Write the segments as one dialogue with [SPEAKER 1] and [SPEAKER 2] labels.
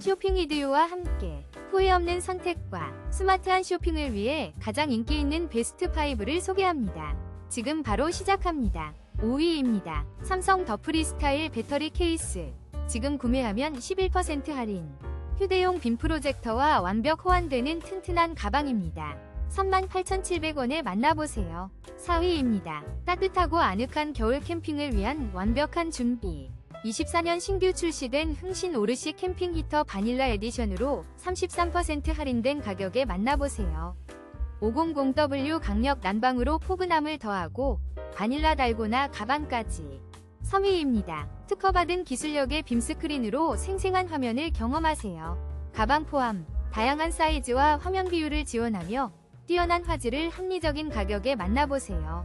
[SPEAKER 1] 쇼핑 이디오와 함께 후회 없는 선택과 스마트한 쇼핑을 위해 가장 인기 있는 베스트 5를 소개합니다. 지금 바로 시작합니다. 5위입니다. 삼성 더 프리스타일 배터리 케이스. 지금 구매하면 11% 할인. 휴대용 빔 프로젝터와 완벽 호환되는 튼튼한 가방입니다. 38,700원에 만나보세요. 4위입니다. 따뜻하고 아늑한 겨울 캠핑을 위한 완벽한 준비. 24년 신규 출시된 흥신 오르시 캠핑 히터 바닐라 에디션으로 33% 할인된 가격에 만나보세요. 500W 강력 난방으로 포근함을 더하고 바닐라 달고나 가방까지. 3위입니다. 특허받은 기술력의 빔 스크린으로 생생한 화면을 경험하세요. 가방 포함, 다양한 사이즈와 화면 비율을 지원하며 뛰어난 화질을 합리적인 가격에 만나보세요.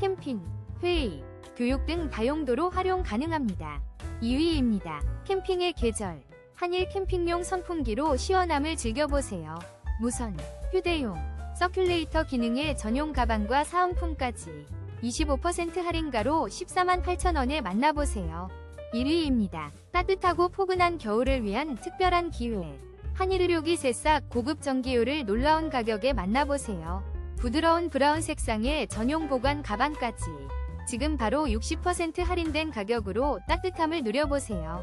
[SPEAKER 1] 캠핑, 회의, 교육 등 다용도로 활용 가능합니다. 2위입니다. 캠핑의 계절. 한일 캠핑용 선풍기로 시원함을 즐겨보세요. 무선, 휴대용, 서큘레이터 기능의 전용 가방과 사은품까지 25% 할인가로 14만 8천원에 만나보세요. 1위입니다. 따뜻하고 포근한 겨울을 위한 특별한 기회. 한일 의료기 새싹 고급 전기요를 놀라운 가격에 만나보세요. 부드러운 브라운 색상의 전용 보관 가방까지 지금 바로 60% 할인된 가격으로 따뜻함을 누려보세요.